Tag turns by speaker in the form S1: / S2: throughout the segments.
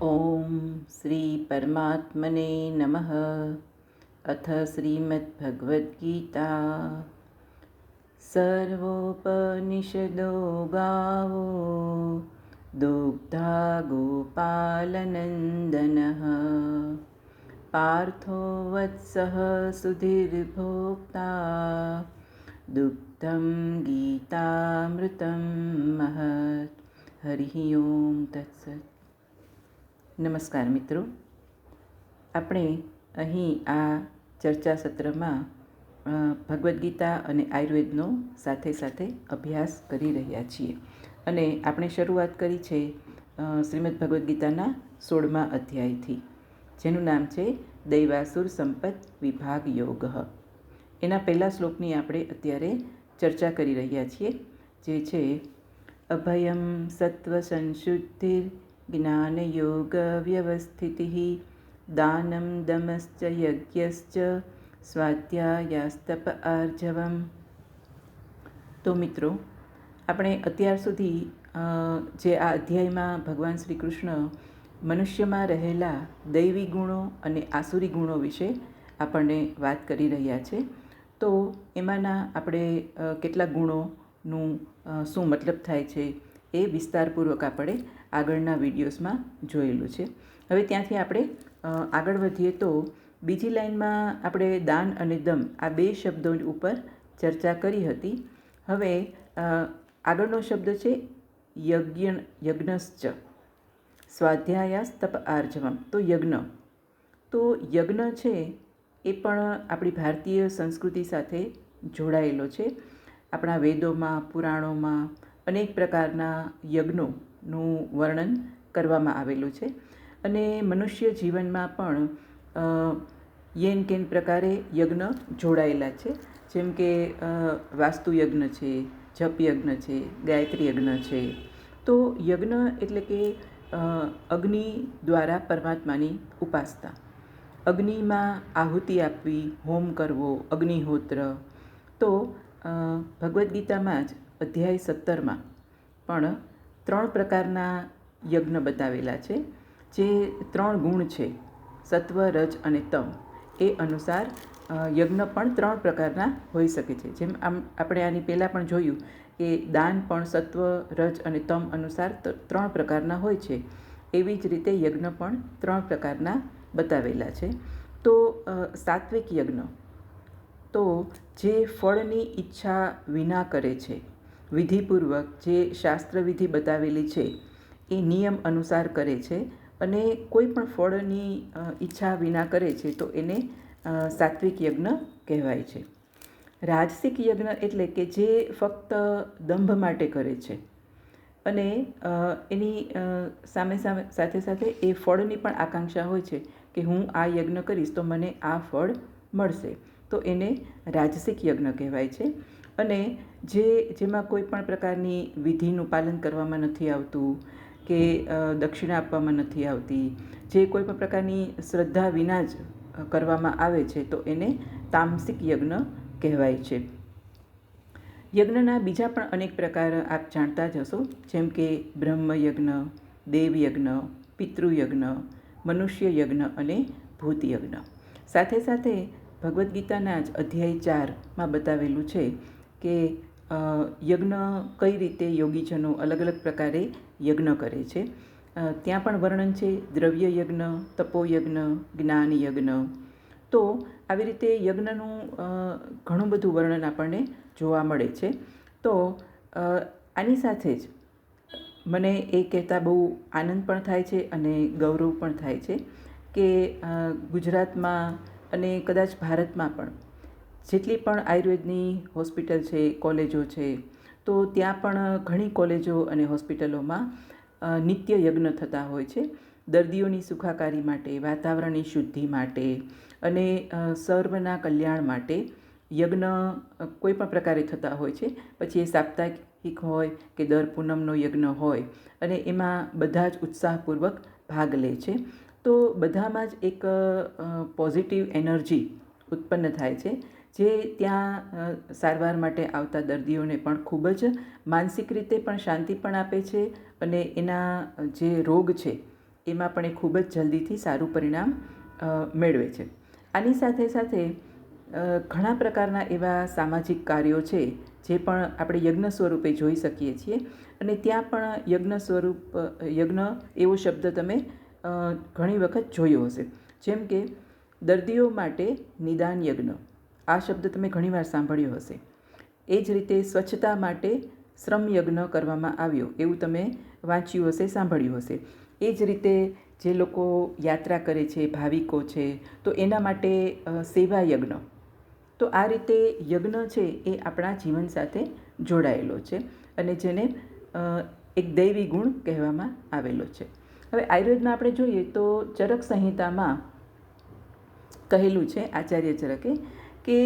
S1: ઓમ શ્રી પરમાત્મને નમઃ અથ શ્રીમદ્ભગવદ્ગીતા સર્વોપનિષદો ગાવો દુગ્ધા ગોપાલનંદન પાર્થો વત્સઃ સુધીર્ભોક્તા દુગ્ધમ ગીતામૃતમ મહત હરિ ઓમ તત્સત નમસ્કાર મિત્રો. આપણે અહીં આ ચર્ચા સત્રમાં ભગવદ્ ગીતા અને આયુર્વેદનો સાથે સાથે અભ્યાસ કરી રહ્યા છીએ. અને આપણે શરૂઆત કરી છે શ્રીમદ ભગવદ્ ગીતાના સોળમા અધ્યાયથી, જેનું નામ છે દૈવાસુર સંપત વિભાગ યોગ. એના પહેલા શ્લોકની આપણે અત્યારે ચર્ચા કરી રહ્યા છીએ, જે છે અભયમ સત્વસંશુદ્ધિર જ્ઞાનયોગવ્યવસ્થિતિः दानं दमश्च યજ્ઞશ્ચ સ્વાધ્યાયાસ્તપ આર્જવમ તો મિત્રો આપણે અત્યાર સુધી જે આ અધ્યાયમાં ભગવાન શ્રી કૃષ્ણ મનુષ્યમાં રહેલા દૈવી ગુણો અને આસુરી ગુણો વિશે આપણને વાત કરી રહ્યા છે તો એમાંના આપણે કેટલા ગુણોનું શું મતલબ થાય છે એ વિસ્તારપૂર્વક આપણે આગળના વિડીયોઝમાં જોયેલું છે. હવે ત્યાંથી આપણે આગળ વધીએ તો બીજી લાઈનમાં આપણે દાન અને દમ આ બે શબ્દો ઉપર ચર્ચા કરી હતી. હવે આગળનો શબ્દ છે યજ્ઞ, યજ્ઞશ્ચ. સ્વાધ્યાયાસ તપ આર્જવમ. તો યજ્ઞ. તો યજ્ઞ છે એ પણ આપણી ભારતીય સંસ્કૃતિ સાથે જોડાયેલો છે. આપણા વેદોમાં, પુરાણોમાં અનેક પ્રકારના યજ્ઞોનું વર્ણન કરવામાં આવેલું છે. અને મનુષ્ય જીવનમાં પણ યેન કેન પ્રકારે યજ્ઞ જોડાયેલા છે. જેમ કે વાસ્તુ યજ્ઞ છે, જપ યજ્ઞ છે, ગાયત્રી યજ્ઞ છે. તો યજ્ઞ એટલે કે અગ્નિ દ્વારા પરમાત્માની ઉપાસના. અગ્નિમાં આહુતિ આપવી, હોમ કરવો, અગ્નિહોત્ર. તો ભગવદ્ ગીતામાં જ અધ્યાય સત્તરમાં પણ ત્રણ પ્રકારના યજ્ઞ બતાવેલા છે, જે ત્રણ ગુણ છે, સત્વ, રજ અને તમ. એ અનુસાર યજ્ઞ પણ ત્રણ પ્રકારના હોઈ શકે છે. જેમ આમ આપણે આની પહેલાં પણ જોયું કે દાન પણ સત્વ, રજ અને તમ અનુસાર ત્રણ પ્રકારના હોય છે. એવી જ રીતે યજ્ઞ પણ ત્રણ પ્રકારના બતાવેલા છે. તો સાત્વિક યજ્ઞ. તો જે ફળની ઈચ્છા વિના કરે છે વિધિપૂર્વક જે શાસ્ત્રવિધિ બતાવેલી છે, એ નિયમ અનુસાર કરે છે અને કોઈ પણ ફળની ઈચ્છા વિના કરે છે, તો એને સાત્વિક યજ્ઞ કહેવાય છે. રાજસિક યજ્ઞ એટલે કે જે ફક્ત દંભ માટે કરે છે અને એની સામે સામે, સાથે સાથે એ ફળની પણ આકાંક્ષા હોય છે કે હું આ યજ્ઞ કરીશ તો મને આ ફળ મળશે. તો એને રાજસિક યજ્ઞ કહેવાય છે. અને જે, જેમાં કોઈ પણ પ્રકારની વિધિનું પાલન કરવામાં નથી આવતું કે દક્ષિણા આપવામાં નથી આવતી, જે કોઈ પણ પ્રકારની શ્રદ્ધા વિના જ કરવામાં આવે છે, તો એને તામસિક યજ્ઞ કહેવાય છે. યજ્ઞના બીજા પણ અનેક પ્રકાર આપ જાણતા જ હશો, જેમ કે બ્રહ્મયજ્ઞ દેવયજ્ઞ પિતૃયજ્ઞ મનુષ્ય યજ્ઞ અને ભૂતયજ્ઞ સાથે સાથે ભગવદ્ ગીતાના જ અધ્યાય ચારમાં બતાવેલું છે કે યજ્ઞ કઈ રીતે યોગીજનો અલગ અલગ પ્રકારે યજ્ઞ કરે છે? ત્યાં પણ વર્ણન છે, દ્રવ્ય યજ્ઞ તપોયજ્ઞ જ્ઞાન યજ્ઞ. તો આવી રીતે યજ્ઞનું ઘણું બધું વર્ણન આપણને જોવા મળે છે. તો આની સાથે જ મને એ કહેતા બહુ આનંદ પણ થાય છે અને ગૌરવ પણ થાય છે કે ગુજરાતમાં અને કદાચ ભારતમાં પણ જેટલી પણ આયુર્વેદની હોસ્પિટલ છે, કોલેજો છે, તો ત્યાં પણ ઘણી કોલેજો અને હોસ્પિટલોમાં નિત્ય યજ્ઞ થતા હોય છે. દર્દીઓની સુખાકારી માટે, વાતાવરણની શુદ્ધિ માટે અને સર્વના કલ્યાણ માટે યજ્ઞ કોઈ પણ પ્રકારે થતા હોય છે. પછી એ સાપ્તાહિક હોય કે દર પૂનમનો યજ્ઞ હોય અને એમાં બધા જ ઉત્સાહપૂર્વક ભાગ લે છે. તો બધામાં જ એક પોઝિટિવ એનર્જી ઉત્પન્ન થાય છે. જે ત્યાં સારવાર માટે આવતા દર્દીઓને પણ ખૂબ જ માનસિક રીતે પણ શાંતિ પણ આપે છે અને એના જે રોગ છે, એમાં પણ એ ખૂબ જ જલ્દીથી સારું પરિણામ મેળવે છે. આની સાથે સાથે ઘણા પ્રકારના એવા સામાજિક કાર્યો છે જે પણ આપણે યજ્ઞ સ્વરૂપે જોઈ શકીએ છીએ અને ત્યાં પણ યજ્ઞ સ્વરૂપ યજ્ઞ એવો શબ્દ તમે ઘણી વખત જોયો હશે. જેમ કે, દર્દીઓ માટે નિદાન યજ્ઞ. આ શબ્દ તમે ઘણીવાર સાંભળ્યો હશે. એ જ રીતે સ્વચ્છતા માટે શ્રમ યજ્ઞ કરવામાં આવ્યો, એવું તમે વાંચ્યું હશે, સાંભળ્યું હશે. એ જ રીતે જે લોકો યાત્રા કરે છે, ભાવિકો છે, તો એના માટે સેવા યજ્ઞ. તો આ રીતે યજ્ઞ છે એ આપણા જીવન સાથે જોડાયેલો છે અને જેને એક દૈવી ગુણ કહેવામાં આવેલો છે. હવે આયુર્વેદમાં આપણે જોઈએ તો ચરક સંહિતામાં કહેલું છે, આચાર્ય ચરકે કે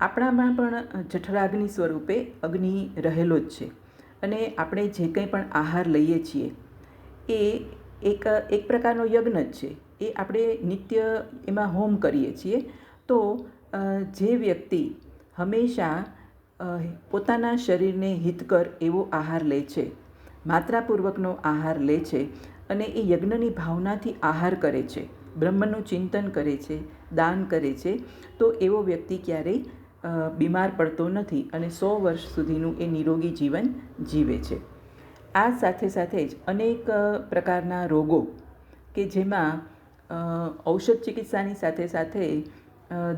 S1: આપણામાં પણ જઠરાગ્નિ સ્વરૂપે અગ્નિ રહેલો જ છે અને આપણે જે કંઈ પણ આહાર લઈએ છીએ, એ એક એક પ્રકારનો યજ્ઞ જ છે. એ આપણે નિત્ય એમાં હોમ કરીએ છીએ. તો જે વ્યક્તિ હંમેશા પોતાના શરીરને હિતકર એવો આહાર લે છે, માત્રાપૂર્વકનો આહાર લે છે અને એ યજ્ઞની ભાવનાથી આહાર કરે છે. બ્રહ્મનું ચિંતન કરે છે, દાન કરે છે, તો એવો વ્યક્તિ ક્યારેય બીમાર પડતો નથી અને સો વર્ષ સુધીનું એ નિરોગી જીવન જીવે છે. આ સાથે સાથે જ અનેક પ્રકારના રોગો કે જેમાં ઔષધ ચિકિત્સાની સાથે સાથે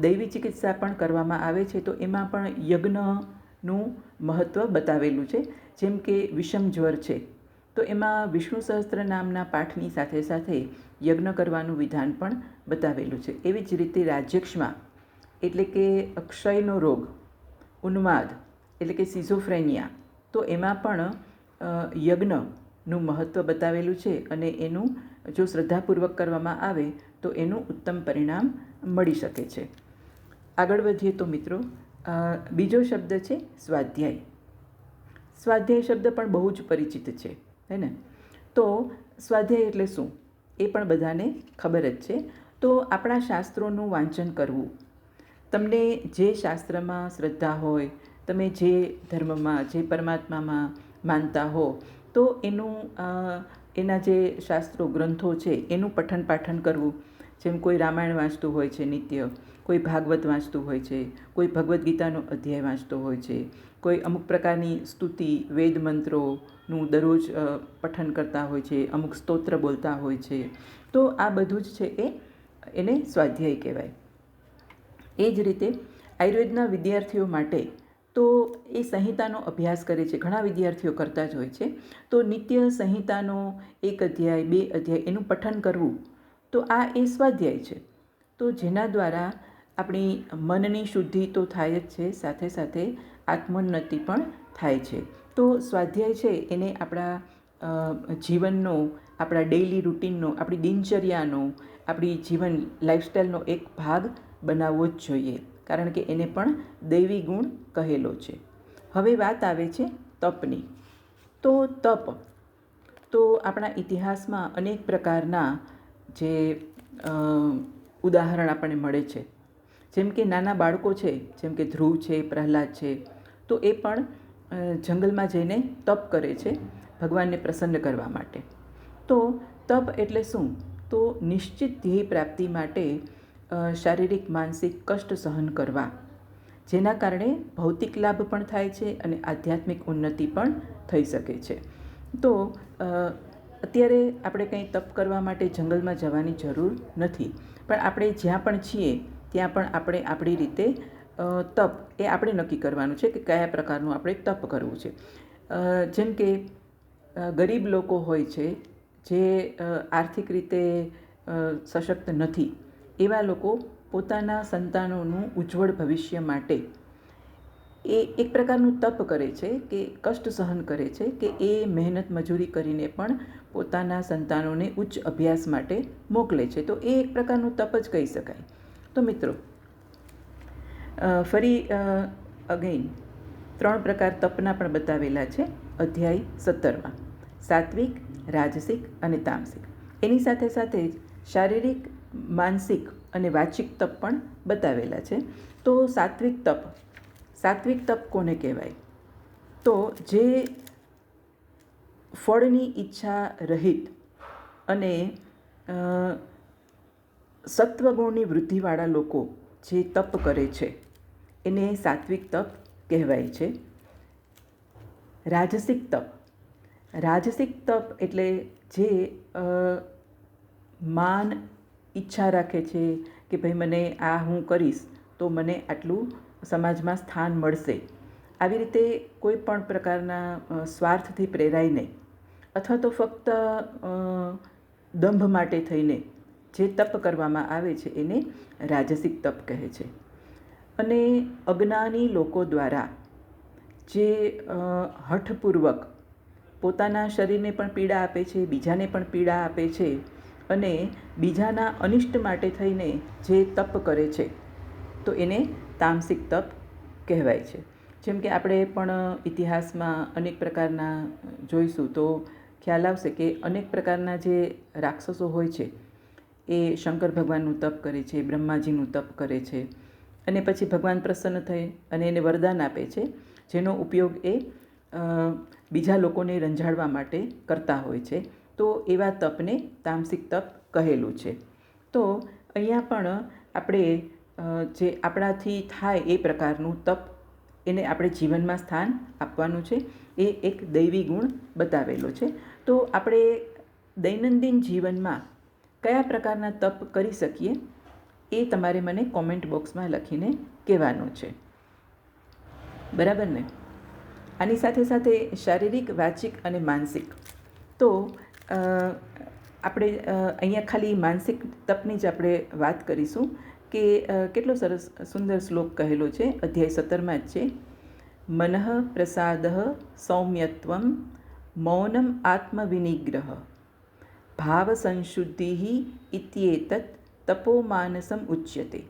S1: દૈવી ચિકિત્સા પણ કરવામાં આવે છે, તો એમાં પણ યજ્ઞનું મહત્ત્વ બતાવેલું છે, જેમ કે વિષમ જ્વર છે. તો એમાં વિષ્ણુ સહસ્ત્ર નામના પાઠની સાથે સાથે યજ્ઞ કરવાનું વિધાન પણ બતાવેલું છે. એવી જ રીતે રાજ્યક્ષમાં એટલે કે અક્ષયનો રોગ, ઉન્માદ એટલે કે સિઝોફ્રેનિયા તો એમાં પણ યજ્ઞનું મહત્ત્વ બતાવેલું છે અને એનું જો શ્રદ્ધાપૂર્વક કરવામાં આવે તો એનું ઉત્તમ પરિણામ મળી શકે છે. આગળ વધીએ તો મિત્રો બીજો શબ્દ છે સ્વાધ્યાય. સ્વાધ્યાય શબ્દ પણ બહુ જ પરિચિત છે. હે ને? તો સ્વાધ્યાય એટલે શું? એ પણ બધાને ખબર જ છે. તો આપણા શાસ્ત્રોનું વાંચન કરવું. તમને જે શાસ્ત્રમાં શ્રદ્ધા હોય, તમે જે ધર્મમાં, જે પરમાત્મામાં માનતા હો, તો એનું એના જે શાસ્ત્રો ગ્રંથો છે, એનું પઠન પાઠન કરવું. જેમ કોઈ રામાયણ વાંચતું હોય છે, નિત્ય કોઈ ભાગવત વાંચતું હોય છે, કોઈ ભગવદ્ ગીતાનો અધ્યાય વાંચતો હોય છે, કોઈ અમુક પ્રકારની સ્તુતિ, વેદ મંત્રોનું દરરોજ પઠન કરતા હોય છે, અમુક સ્તોત્ર બોલતા હોય છે. તો આ બધું જ છે એ, એને સ્વાધ્યાય કહેવાય. એ જ રીતે આયુર્વેદના વિદ્યાર્થીઓ માટે તો એ સંહિતાનો અભ્યાસ કરે છે, ઘણા વિદ્યાર્થીઓ કરતા જ હોય છે. તો નિત્ય સંહિતાનો એક અધ્યાય, બે અધ્યાય એનું પઠન કરવું, તો આ એ સ્વાધ્યાય છે. તો જેના દ્વારા આપણી મનની શુદ્ધિ તો થાય જ છે, સાથે સાથે આત્મોન્નતિ પણ થાય છે. તો સ્વાધ્યાય છે એને આપણા જીવનનો, આપણા ડેઇલી રૂટીનનો આપણી દિનચર્યાનો, આપણી જીવન લાઇફસ્ટાઈલનો એક ભાગ બનાવવો જ જોઈએ. કારણ કે એને પણ દૈવી ગુણ કહેલો છે. હવે વાત આવે છે તપની. તો તપ, તો આપણા ઇતિહાસમાં અનેક પ્રકારના જે ઉદાહરણ આપણને મળે છે. જેમ કે નાના બાળકો છે, જેમ કે ધ્રુવ છે, પ્રહલાદ છે, તો એ પણ જંગલમાં જઈને તપ કરે છે ભગવાનને પ્રસન્ન કરવા માટે. તો તપ એટલે શું? તો નિશ્ચિત ધ્યેય પ્રાપ્તિ માટે શારીરિક, માનસિક કષ્ટ સહન કરવા. જેના કારણે ભૌતિક લાભ પણ થાય છે અને આધ્યાત્મિક ઉન્નતિ પણ થઈ શકે છે. તો અત્યારે આપણે કંઈ તપ કરવા માટે જંગલમાં જવાની જરૂર નથી. પણ આપણે જ્યાં પણ છીએ ત્યાં પણ આપણે આપણી રીતે તપ એ આપણે નક્કી કરવાનું છે કે કયા પ્રકારનું આપણે તપ કરવું છે. જેમ કે ગરીબ લોકો હોય છે જે આર્થિક રીતે સશક્ત નથી, એવા લોકો પોતાના સંતાનોનું ઉજ્જવળ ભવિષ્ય માટે એ એક પ્રકારનું તપ કરે છે કે કષ્ટ સહન કરે છે કે એ મહેનત મજૂરી કરીને પણ પોતાના સંતાનોને ઉચ્ચ અભ્યાસ માટે મોકલે છે. તો એ એક પ્રકારનું તપ જ કહી શકાય. તો મિત્રો ફરી અગેન ત્રણ પ્રકાર તપના પણ બતાવેલા છે. અધ્યાય સત્તરમાં, સાત્વિક, રાજસિક અને તામસિક. એની સાથે સાથે જ શારીરિક, માનસિક અને વાચિક તપ પણ બતાવેલા છે. તો સાત્વિક તપ સાત્વિક તપ કોને કહેવાય? તો જે ફળની ઈચ્છા રહિત અને સત્વગુણની વૃદ્ધિવાળા લોકો જે તપ કરે છે, એને સાત્વિક તપ કહેવાય છે. રાજસિક તપ. રાજસિક તપ એટલે જે માન ઈચ્છા રાખે છે કે ભાઈ મને આ હું કરીશ, તો મને આટલું સમાજમાં સ્થાન મળશે. આવી રીતે કોઈ પણ પ્રકારના સ્વાર્થથી પ્રેરાઈને અથવા તો ફક્ત દંભ માટે થઈને જે તપ કરવામાં આવે છે એને રાજસિક તપ કહે છે. અને અજ્ઞાની લોકો દ્વારા જે હઠપૂર્વક પોતાના શરીરને પણ પીડા આપે છે, બીજાને પણ પીડા આપે છે અને બીજાના અનિષ્ટ માટે થઈને જે તપ કરે છે, તો એને તામસિક તપ કહેવાય છે. જેમ કે આપણે પણ ઇતિહાસમાં અનેક પ્રકારના જોઈશું તો ખ્યાલ આવશે કે અનેક પ્રકારના જે રાક્ષસો હોય છે એ શંકર ભગવાનનું તપ કરે છે, બ્રહ્માજીનું તપ કરે છે. અને પછી ભગવાન પ્રસન્ન થઈ અને એને વરદાન આપે છે, જેનો ઉપયોગ એ બીજા લોકોને રંજાડવા માટે કરતા હોય છે. તો એવા તપને તામસિક તપ કહેલું છે. તો અહીંયા પણ આપણે જે આપણાથી થાય એ પ્રકારનું તપ એને આપણે જીવનમાં સ્થાન આપવાનું છે, એ એક દૈવી ગુણ બતાવેલો છે. તો આપણે દૈનંદિન જીવનમાં કયા પ્રકારના તપ કરી શકીએ એ તમારે મને કોમેન્ટ બોક્સમાં લખીને કહેવાનું છે. બરાબર ને? આની સાથે સાથે શારીરિક, વાચિક અને માનસિક. તો આપણે અહીંયા ખાલી માનસિક તપની જ આપણે વાત કરીશું કે કેટલો સરસ, સુંદર શ્લોક કહેલો છે. અધ્યાય સત્તરમાં જ છે. મનઃ પ્રસાદ સૌમ્યત્વમ, મૌનમ આત્મવિનિગ્રહ. ભાવ સંશુદ્ધિ ઇત્યેતત તપોમાનસમ ઉચ્યતે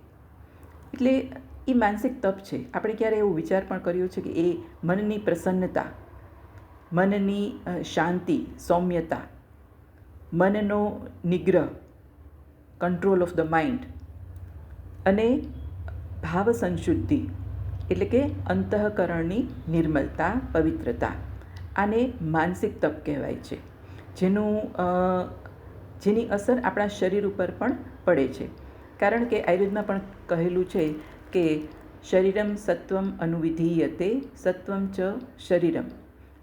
S1: એટલે એ માનસિક તપ છે આપણે ક્યારે એવો વિચાર પણ કર્યો છે કે એ મનની પ્રસન્નતા મનની શાંતિ સૌમ્યતા મનનો નિગ્રહ કંટ્રોલ ઓફ ધ માઇન્ડ અને ભાવ સંશુદ્ધિ એટલે કે અંતઃકરણની નિર્મલતા પવિત્રતા આને માનસિક તપ કહેવાય છે જેનું જેની અસર આપણા શરીર ઉપર પણ પડે છે. કારણ કે આયુર્વેદમાં પણ કહેલું છે કે શરીરમ સત્વમ અનુવિધીયતે, સત્વમ ચ શરીરમ.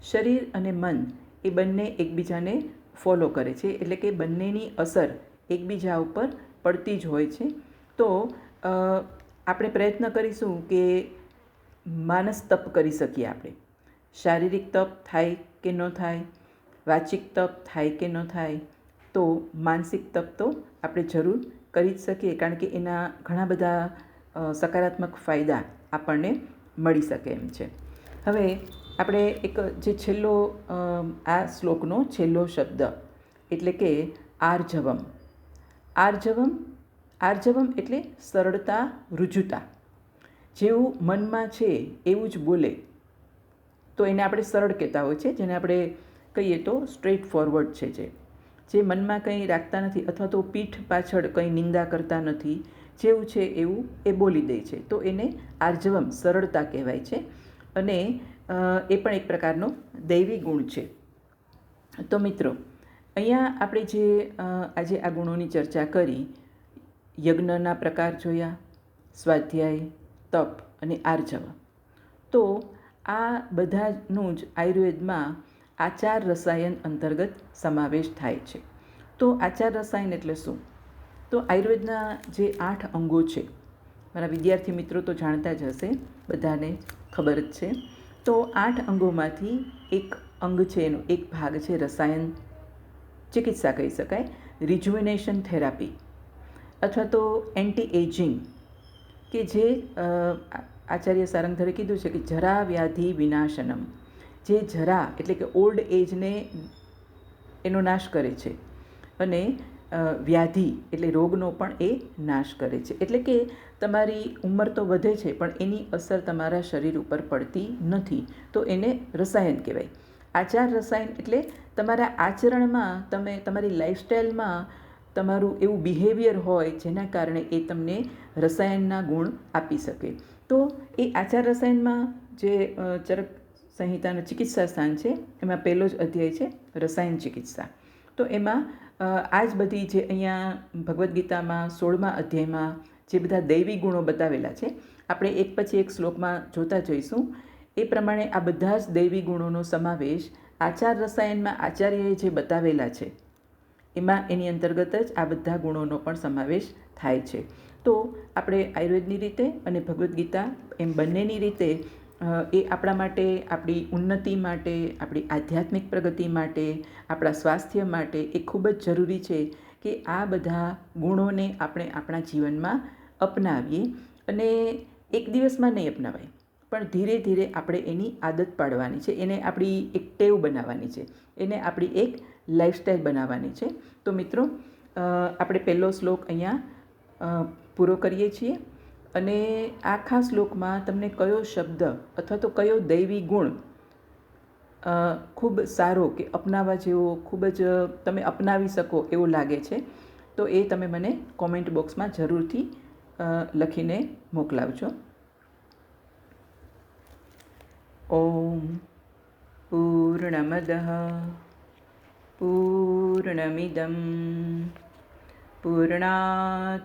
S1: શરીર અને મન એ બંને એકબીજાને ફોલો કરે છે. એટલે કે બંનેની અસર એકબીજા ઉપર પડતી જ હોય છે. તો આપણે પ્રયત્ન કરીશું કે માનસ તપ કરી શકીએ આપણે. શારીરિક તપ થાય કે ન થાય વાચિક તપ થાય કે ન થાય, તો માનસિક તપ તો આપણે જરૂર કરી જ શકીએ, કારણ કે એના ઘણા બધા સકારાત્મક ફાયદા આપણને મળી શકે એમ છે. હવે આપણે એક જે છેલ્લો આ શ્લોકનો છેલ્લો શબ્દ, એટલે કે આર્જવમ. આર્જવમ આર્જવમ એટલે સરળતા, રુજુતા. જેવું મનમાં છે એવું જ બોલે. તો એને આપણે સરળ કહેતા હોય છે, જેને આપણે કહીએ તો સ્ટ્રેટ ફોરવર્ડ છે જે. જે મનમાં કંઈ રાખતા નથી અથવા તો પીઠ પાછળ કંઈ નિંદા કરતા નથી, જેવું છે એવું એ બોલી દે છે. તો એને આર્જવમ સરળતા કહેવાય છે અને એ પણ એક પ્રકારનો દૈવી ગુણ છે. તો મિત્રો, અહીંયા આપણે જે આજે આ ગુણોની ચર્ચા કરી, યજ્ઞના પ્રકાર જોયા, સ્વાધ્યાય, તપ અને આર્જવ. તો આ બધાનું જ આયુર્વેદમાં આચાર રસાયન અંતર્ગત સમાવેશ થાય છે. તો આચાર રસાયન એટલે શું? તો આયુર્વેદના જે આઠ અંગો છે, મારા વિદ્યાર્થી મિત્રો તો જાણતા જ હશે, બધાને ખબર જ છે. તો આઠ અંગોમાંથી એક અંગ છે, એનો એક ભાગ છે રસાયન ચિકિત્સા કહી શકાય રિજ્યુનેશન થેરાપી અથવા તો એન્ટી એજિંગ કે જે આચાર્ય સારંગધરે કીધું છે કે જરા વ્યાધિ વિનાશનમ. જે જરા એટલે કે ઓલ્ડ એજને એનો નાશ કરે છે. અને વ્યાધિ એટલે રોગનો પણ એ નાશ કરે છે. એટલે કે તમારી ઉંમર તો વધે છે, પણ એની અસર તમારા શરીર ઉપર પડતી નથી. તો એને રસાયણ કહેવાય. આચાર રસાયણ એટલે તમારા આચરણમાં તમે, તમારી લાઈફસ્ટાઈલમાં તમારું એવું બિહેવિયર હોય જેના કારણે એ તમને રસાયણના ગુણ આપી શકે. તો એ આચાર રસાયણમાં જે ચરક સંહિતાનું ચિકિત્સા સ્થાન છે. એમાં પહેલો જ અધ્યાય છે, રસાયણ ચિકિત્સા. તો એમાં આ જ બધી જે અહીંયા ભગવદ્ ગીતામાં સોળમા અધ્યાયમાં જે બધા દૈવી ગુણો બતાવેલા છે, આપણે એક પછી એક શ્લોકમાં જોતા જઈશું. એ પ્રમાણે આ બધા જ દૈવી ગુણોનો સમાવેશ આચાર રસાયણમાં આચાર્યએ જે બતાવેલા છે, એમાં એની અંતર્ગત જ આ બધા ગુણોનો પણ સમાવેશ થાય છે. તો આપણે આયુર્વેદની રીતે અને ભગવદ્ ગીતા એમ બંનેની રીતે એ આપણા માટે, આપણી ઉન્નતિ માટે, આપણી આધ્યાત્મિક પ્રગતિ માટે, આપણા સ્વાસ્થ્ય માટે એ ખૂબ જ જરૂરી છે કે આ બધા ગુણોને આપણે આપણા જીવનમાં અપનાવીએ અને એક દિવસમાં નહીં અપનાવાય, પણ ધીરે ધીરે આપણે એની આદત પાડવાની છે, એને આપણી એક ટેવ બનાવવાની છે, એને આપણી એક લાઈફસ્ટાઈલ બનાવવાની છે. તો મિત્રો આપણે પહેલો શ્લોક અહીંયા પૂરો કરીએ છીએ. અને આખા શ્લોકમાં તમને કયો શબ્દ અથવા તો કયો દૈવી ગુણ ખૂબ સારો કે અપનાવવા જેવો ખૂબ જ તમે અપનાવી શકો એવું લાગે છે, તો એ તમે મને કોમેન્ટ બોક્સમાં જરૂરથી લખીને મોકલાવજો. ઓમ પૂર્ણમદ પૂર્ણમિદમ પૂર્ણાત